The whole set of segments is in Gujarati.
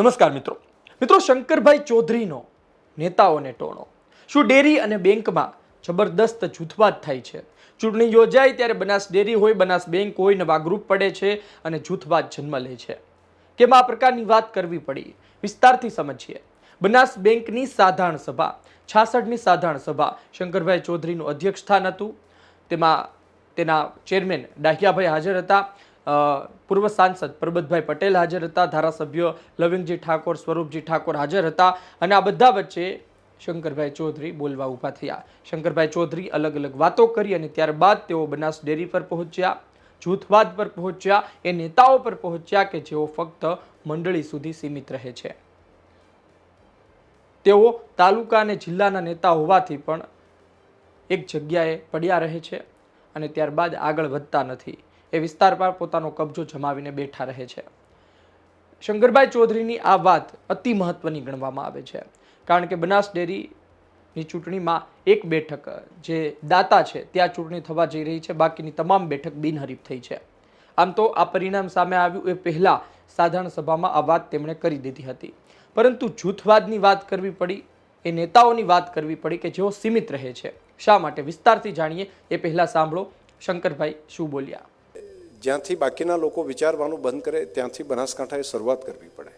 નમસ્કાર મિત્રો. મિત્રો, શંકરભાઈ ચૌધરીનો નેતાઓને ટોણો શું ડેરી અને બેંકમાં જબરદસ્ત જૂથવાદ થાય છે? ચૂંટણી યોજાય ત્યારે બનાસ ડેરી હોય, બનાસ બેંક હોય નવા ગ્રુપ પડે છે અને જૂથવાદ જન્મ લે છે. કેમ આ પ્રકારની વાત કરવી પડી? વિસ્તારથી સમજીએ. બનાસ બેંકની સાધારણ સભા છાસઠની સાધારણ સભા શંકરભાઈ ચૌધરીનું અધ્યક્ષ સ્થાન હતું. તેમાં તેના ચેરમેન ડાહિયાભાઈ હાજર હતા. પૂર્વ સાંસદ પરબતભાઈ પટેલ હાજર હતા, ધારાસભ્ય લવિંગજી ઠાકોર, સ્વરૂપજી ઠાકોર હાજર હતા અને આ બધા વચ્ચે શંકરભાઈ ચૌધરી બોલવા ઊભા થયા. શંકરભાઈ ચૌધરી અલગ અલગ વાતો કરી અને ત્યારબાદ તેઓ બનાસ ડેરી પર પહોંચ્યા, જૂથવાદ પર પહોંચ્યા, એ નેતાઓ પર પહોંચ્યા કે જેઓ ફક્ત મંડળી સુધી સીમિત રહે છે. તેઓ તાલુકા અને જિલ્લાના નેતા હોવાથી પણ એક જગ્યાએ પડ્યા રહે છે અને ત્યારબાદ આગળ વધતા નથી. એ વિસ્તાર પર પોતાનો કબજો જમાવીને બેઠા રહે છે. શંકરભાઈ ચૌધરીની આ વાત અતિ મહત્વની ગણવામાં આવે છે. કારણ કે બનાસ ડેરીની ચૂંટણીમાં એક બેઠક જે દાતા છે, ત્યાં ચૂંટણી થવા જઈ રહી છે. બાકીની તમામ બેઠક બિનહરીફ થઈ છે. આમ તો આ પરિણામ સામે આવ્યું એ પહેલાં સાધારણ સભામાં આ વાત તેમણે કરી દીધી હતી. પરંતુ જૂથવાદની વાત કરવી પડી, એ નેતાઓની વાત કરવી પડી કે જેઓ સીમિત રહે છે. શા માટે? વિસ્તારથી જાણીએ, એ પહેલાં સાંભળો. શંકરભાઈ શું બોલ્યા? જ્યાંથી બાકીના લોકો વિચારવાનું બંધ કરે, ત્યાંથી બનાસકાંઠાએ શરૂઆત કરવી પડે.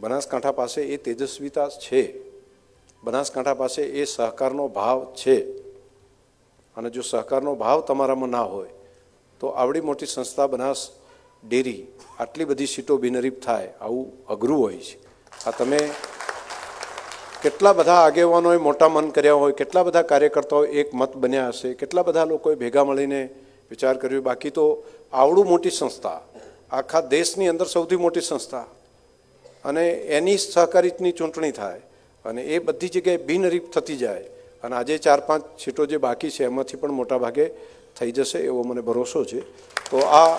બનાસકાંઠા પાસે એ તેજસ્વીતા છે. બનાસકાંઠા પાસે એ સહકારનો ભાવ છે. અને જો સહકારનો ભાવ તમારામાં ના હોય, તો આવડી મોટી સંસ્થા બનાસ ડેરી, આટલી બધી સીટો બિનરીફ થાય, આવું અઘરું હોય છે. આ તમે કેટલા બધા આગેવાનોએ મોટા મન કર્યા હોય, કેટલા બધા કાર્યકર્તાઓ એક મત બન્યા હશે, કેટલા બધા લોકોએ ભેગા મળીને વિચાર કર્યો, બાકી તો આવડું મોટી સંસ્થા, આખા દેશની અંદર સૌથી મોટી સંસ્થા. અને એની સહકારીની ચૂંટણી થાય અને એ બધી જગ્યાએ બિનહરીફ થતી જાય અને આજે ચાર પાંચ સીટો જે બાકી છે, એમાંથી પણ મોટાભાગે થઈ જશે એવો મને ભરોસો છે. તો આ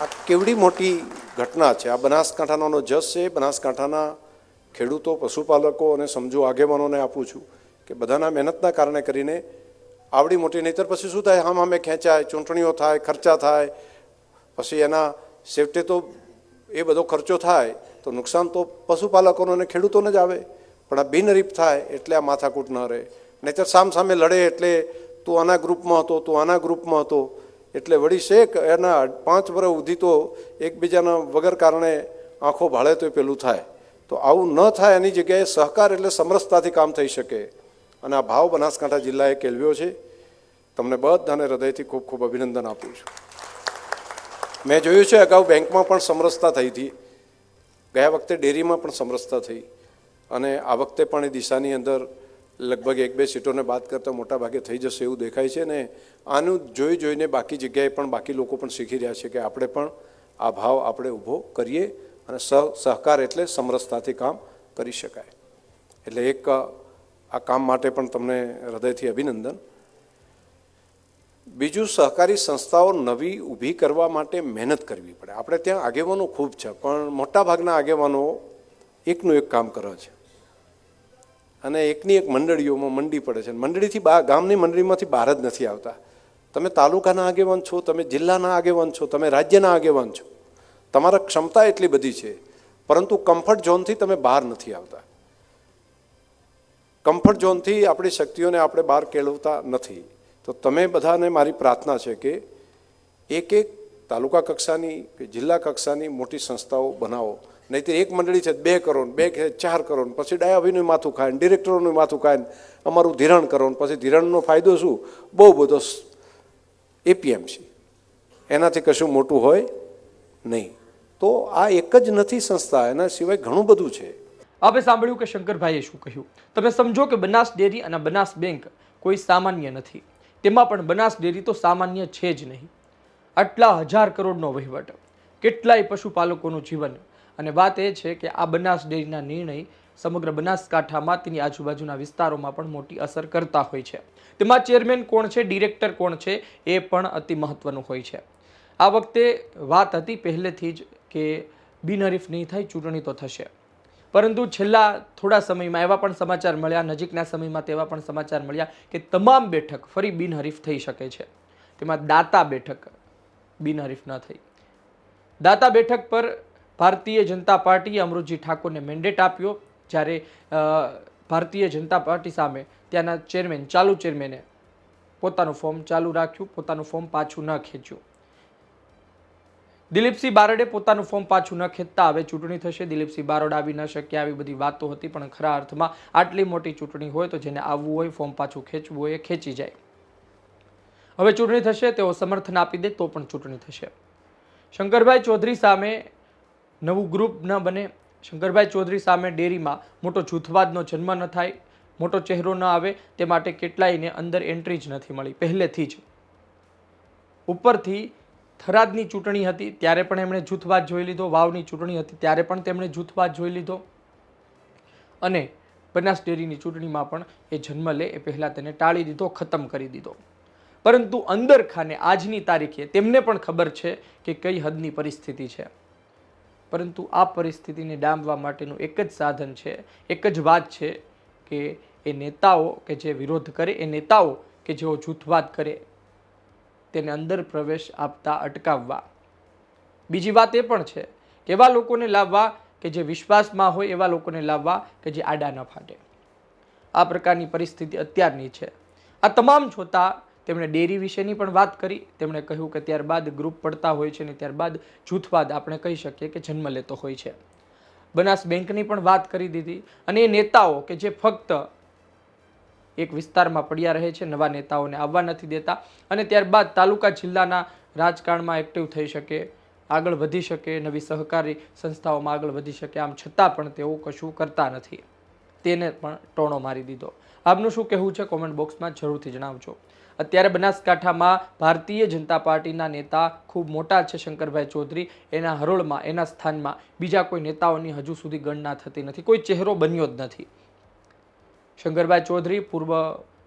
આ કેવડી મોટી ઘટના છે. આ બનાસકાંઠાનો જસ છે. બનાસકાંઠાના ખેડૂતો, પશુપાલકો અને સમજો આગેવાનોને આપું છું કે બધાના મહેનતના કારણે કરીને આવડી મોટી, નહીતર પછી શું થાય? હામ હામે ખેંચાય, ચૂંટણીઓ થાય, ખર્ચા થાય. પછી એના સેફટે તો એ બધો ખર્ચો થાય, તો નુકસાન તો પશુપાલકોને અને ખેડૂતોને જ આવે. પણ આ બિનરીફ થાય એટલે આ માથાકૂટ ન રહે. નહીતર સામ સામે લડે એટલે તું આના ગ્રુપમાં હતો, તું આના ગ્રુપમાં હતો. એટલે વળી શેક એના પાંચ વર્ષ સુધી તો એકબીજાના વગર કારણે આંખો ભાળે તો પેલું થાય. તો આવું ન થાય એની જગ્યાએ સહકાર એટલે સમરસતાથી કામ થઈ શકે. અને આ ભાવ બનાસકાંઠા જિલ્લાએ કેળવ્યો છે. તમને બધાને હૃદયથી ખૂબ ખૂબ અભિનંદન આપું છું. મેં જોયું છે, અગાઉ બેંકમાં પણ સમરસતા થઈ હતી. ગયા વખતે ડેરીમાં પણ સમરસતા થઈ. અને આ વખતે પણ એ દિશાની અંદર લગભગ એક બે સીટોને બાદ કરતાં મોટા ભાગે થઈ જશે એવું દેખાય છે. ને આનું જોઈ જોઈને બાકી જગ્યાએ પણ બાકી લોકો પણ શીખી રહ્યા છે કે આપણે પણ આ ભાવ આપણે ઊભો કરીએ અને સહ સહકાર એટલે સમરસતાથી કામ કરી શકાય. એટલે એક આ કામ માટે પણ તમને હૃદયથી અભિનંદન. બીજું, સહકારી સંસ્થાઓ નવી ઊભી કરવા માટે મહેનત કરવી પડે. આપણે ત્યાં આગેવાનો ખૂબ છે, પણ મોટાભાગના આગેવાનો એકનું એક કામ કરે છે. અને એકની એક મંડળીઓમાં મંડી પડે છે. મંડળીથી બહાર ગામની મંડળીમાંથી બહાર જ નથી આવતા. તમે તાલુકાના આગેવાન છો, તમે જિલ્લાના આગેવાન છો, તમે રાજ્યના આગેવાન છો. તમારા ક્ષમતા એટલી બધી છે, પરંતુ કમ્ફર્ટ ઝોનથી તમે બહાર નથી આવતા. કમ્ફર્ટ ઝોનથી આપણી શક્તિઓને આપણે બહાર કેળવતા નથી. તો તમે બધાને મારી પ્રાર્થના છે કે એક એક તાલુકા કક્ષાની કે જિલ્લા કક્ષાની મોટી સંસ્થાઓ બનાવો. નહીંતર એક મંડળી છે બે કરોડ, બે કે ચાર કરોડ, પછી ડાયાભીનું માથું ખાય, ડિરેક્ટરોનું માથું ખાય, અમારું ધિરાણ કરો પછી ધિરાણનો ફાયદો શું? બહુ બધો એપીએમસી એનાથી કશું મોટું હોય નહીં. તો આ એક જ નથી સંસ્થા, એના સિવાય ઘણું બધું છે. આપણે સાંભળ્યું કે શંકરભાઈએ શું કહ્યું? તમે સમજો કે બનાસ ડેરી અને બનાસ બેંક કોઈ સામાન્ય નથી. તેમાં પણ બનાસ ડેરી તો સામાન્ય છે જ નહીં. આટલા હજાર કરોડનો વહીવટ, કેટલાય પશુપાલકોનું જીવન અને વાત એ છે કે આ બનાસ ડેરીના નિર્ણય સમગ્ર બનાસકાંઠામાં તેની આજુબાજુના વિસ્તારોમાં પણ મોટી અસર કરતા હોય છે. તેમાં ચેરમેન કોણ છે, ડિરેક્ટર કોણ છે એ પણ અતિ મહત્વનું હોય છે. આ વખતે વાત હતી પહેલેથી જ કે બિનહરીફ નહીં થાય, ચૂંટણી તો થશે. પરંતુ છેલ્લા થોડા સમયમાં એવા પણ સમાચાર મળ્યા, નજીકના સમયમાં તેવા પણ સમાચાર મળ્યા કે તમામ બેઠક ફરી બિનહરીફ થઈ શકે છે. તેમાં દાતા બેઠક બિનહરીફ ન થઈ. દાતા બેઠક પર ભારતીય જનતા પાર્ટીએ અમૃતજી ઠાકોરને મેન્ડેટ આપ્યો, જ્યારે ભારતીય જનતા પાર્ટી સામે ત્યાંના ચેરમેન ચાલુ ચેરમેને પોતાનું ફોર્મ ચાલુ રાખ્યું, પોતાનું ફોર્મ પાછું ન ખેંચ્યું. દિલીપસિંહ બારડે પોતાનું ફોર્મ પાછું ન ખેંચતા હવે ચૂંટણી થશે. દિલીપસિંહ બારોડ આવી ન શક્યા આવી બધી વાતો હતી, પણ ખરા અર્થમાં આટલી મોટી ચૂંટણી હોય તો જેને આવવું હોય, ફોર્મ પાછું ખેંચવું હોય એ ખેંચી જાય. હવે ચૂંટણી થશે, તેઓ સમર્થન આપી દે તો પણ ચૂંટણી થશે. શંકરભાઈ ચૌધરી સામે નવું ગ્રુપ ન બને. શંકરભાઈ ચૌધરી સામે ડેરીમાં મોટો જૂથવાદનો જન્મ ન થાય, મોટો ચહેરો ન આવે, તે માટે કેટલાયને અંદર એન્ટ્રી જ નથી મળી. પહેલેથી જ ઉપરથી થરાદની ચૂંટણી હતી, ત્યારે પણ એમણે જૂથવાદ જોઈ લીધો, વાવની ચૂંટણી હતી, ત્યારે પણ તેમણે જૂથવાદ જોઈ લીધો. અને બનાસ ડેરીની ચૂંટણીમાં પણ એ જન્મ લે, એ પહેલાં તેને ટાળી દીધો, ખતમ કરી દીધો. પરંતુ અંદર ખાને આજની તારીખે તેમને પણ ખબર છે કે કઈ હદની પરિસ્થિતિ છે. પરંતુ આ પરિસ્થિતિને ડામવા માટેનું એક જ સાધન છે, એક જ વાત છે કે એ નેતાઓ કે જે વિરોધ કરે, એ નેતાઓ કે જેઓ જૂથવાદ કરે તેને અંદર પ્રવેશ આપતા અટકાવવા. બીજી વાત એ પણ છે કે એવા લોકોને લાવવા કે જે વિશ્વાસમાં હોય એવા લોકોને લાવવા કે જે આડા ન ફાટે. આ પ્રકારની પરિસ્થિતિ અત્યારની છે. આ તમામ જોતા તેમણે ડેરી વિશેની પણ વાત કરી. તેમણે કહ્યું કે ત્યારબાદ ગ્રુપ પડતા હોય છે ને ત્યારબાદ જૂથવાદ આપણે કહી શકીએ કે જન્મ લેતો હોય છે. બનાસ બેંકની પણ વાત કરી દીધી અને એ નેતાઓ કે જે ફક્ત એક વિસ્તારમાં પડ્યા રહે છે, નવા નેતાઓને આવવા નથી દેતા અને ત્યારબાદ તાલુકા જિલ્લાના રાજકારણમાં એક્ટિવ થઈ શકે, આગળ વધી શકે, નવી સહકારી સંસ્થાઓમાં આગળ વધી શકે, આમ છતાં પણ તેઓ કશું કરતા નથી. તેને પણ ટોણો મારી દીધો. આપનું શું કહેવું છે? કોમેન્ટ બોક્સમાં જરૂરથી જણાવજો. અત્યારે બનાસકાંઠામાં ભારતીય જનતા પાર્ટીના નેતા ખૂબ મોટા છે, શંકરભાઈ ચૌધરી. એના હરોળમાં, એના સ્થાનમાં બીજા કોઈ નેતાઓની હજુ સુધી ગણના થતી નથી. કોઈ ચહેરો બન્યો જ નથી. શંકરભાઈ ચૌધરી પૂર્વ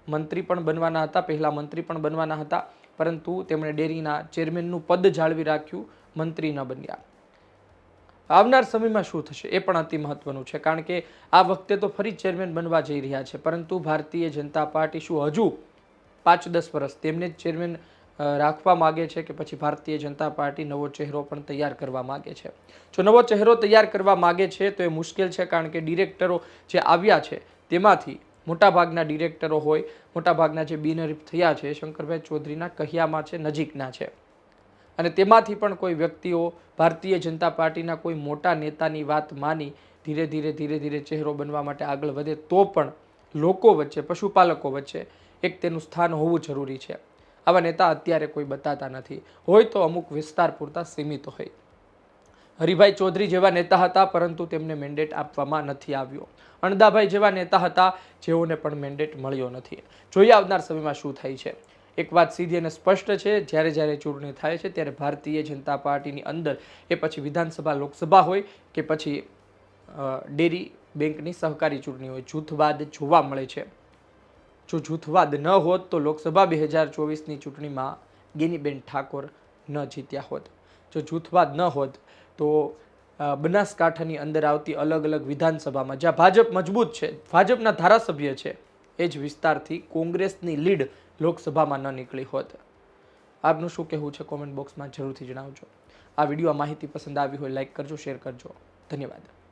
મંત્રી પણ બનવાના હતા, પહેલાં મંત્રી પણ બનવાના હતા, પરંતુ તેમણે ડેરીના ચેરમેનનું પદ જાળવી રાખ્યું, મંત્રી ન બન્યા. આવનાર સમયમાં શું થશે એ પણ અતિ મહત્વનું છે, કારણ કે આ વખતે તો ફરી ચેરમેન બનવા જઈ રહ્યા છે, પરંતુ ભારતીય જનતા પાર્ટી શું હજુ પાંચ દસ વર્ષ તેમને જ ચેરમેન રાખવા માગે છે કે પછી ભારતીય જનતા પાર્ટી નવો ચહેરો પણ તૈયાર કરવા માગે છે? જો નવો ચહેરો તૈયાર કરવા માગે છે તો એ મુશ્કેલ છે, કારણ કે ડિરેક્ટરો જે આવ્યા છે તેમાંથી મોટાભાગના ડિરેક્ટરો હોય, મોટાભાગના જે બિનહરીફ થયા છે, શંકરભાઈ ચૌધરીના કહ્યામાં છે, નજીકના છે. અને તેમાંથી પણ કોઈ વ્યક્તિઓ ભારતીય જનતા પાર્ટીના કોઈ મોટા નેતાની વાત માની, ધીરે ધીરે ધીરે ધીરે ચહેરો બનવા માટે આગળ વધે, તો પણ લોકો વચ્ચે, પશુપાલકો વચ્ચે એક તેનું સ્થાન હોવું જરૂરી છે. આવા નેતા અત્યારે કોઈ બતાતા નથી. હોય તો અમુક વિસ્તાર પૂરતા સીમિત હોય. હરિભાઈ ચૌધરી જેવા નેતા હતા, પરંતુ તેમને મેન્ડેટ આપવામાં નથી આવ્યો. અણદાભાઈ જેવા નેતા હતા, જેઓને પણ મેન્ડેટ મળ્યો નથી. જોઈએ આવનાર સમયમાં શું થાય છે? એક વાત સીધી અને સ્પષ્ટ છે, જ્યારે જ્યારે ચૂંટણી થાય છે, ત્યારે ભારતીય જનતા પાર્ટીની અંદર એ પછી વિધાનસભા, લોકસભા હોય કે પછી ડેરી બેંકની સહકારી ચૂંટણી હોય, જૂથવાદ જોવા મળે છે. જો જૂથવાદ ન હોત તો લોકસભા બે હજાર ચોવીસની ચૂંટણીમાં ગેનીબેન ઠાકોર ન જીત્યા હોત. જો જૂથવાદ ન હોત, તો બનાસકાંઠાની અંદર આવતી અલગ અલગ વિધાનસભામાં, જ્યાં ભાજપ મજબૂત છે, ભાજપના ધારાસભ્ય છે, એ જ વિસ્તારથી કોંગ્રેસની લીડ લોકસભામાં ન નીકળી હોત. આપનું શું કહેવું છે કોમેન્ટ બોક્સમાં જરૂરથી જણાવજો. આ વીડિયો માહિતી પસંદ આવી હોય, લાઈક કરજો, શેર કરજો. ધન્યવાદ.